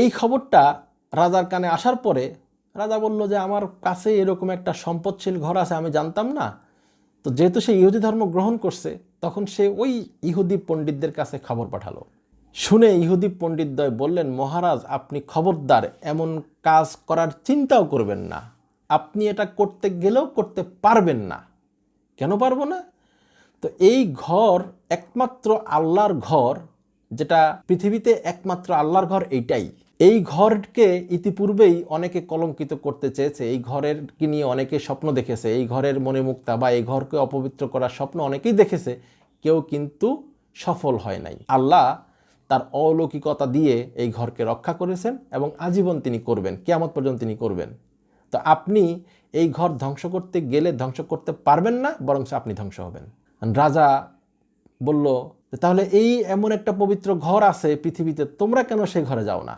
এই খবরটা রাজার কানে আসার পরে রাজা বলল যে, আমার কাছে এরকম একটা সম্পদশীল ঘর আছে, আমি জানতাম না। তো যেহেতু সে ইহুদি ধর্ম গ্রহণ করছে, তখন সে ওই ইহুদি পণ্ডিতদের কাছে খবর পাঠালো। শুনে ইহুদি পণ্ডিতদ্বয় বললেন, মহারাজ, আপনি খবরদার, এমন কাজ করার চিন্তাও করবেন না। আপনি এটা করতে গেলেও করতে পারবেন না। কেন পারব না? তো এই ঘর একমাত্র আল্লাহর ঘর, যেটা পৃথিবীতে একমাত্র আল্লাহর ঘর এইটাই। এই ঘরকে ইতিপূর্বেই অনেকে কলঙ্কিত করতে চেয়েছে। এই ঘরের কি নিয়ে অনেকে স্বপ্ন দেখেছে। এই ঘরের মনে মুক্তা বা এই ঘরকে অপবিত্র করার স্বপ্ন অনেকেই দেখেছে। কেউ কিন্তু সফল হয় নাই। আল্লাহ তার অলৌকিকতা দিয়ে এই ঘরকে রক্ষা করেছেন এবং আজীবন তিনি করবেন। কেয়ামত পর্যন্ত তিনি করবেন। তো আপনি এই ঘর ধ্বংস করতে গেলে ধ্বংস করতে পারবেন না বরং আপনি ধ্বংস হবেন। রাজা বলল তাহলে এই এমন একটা পবিত্র ঘর আছে পৃথিবীতে, তোমরা কেন সেই ঘরে যাও না?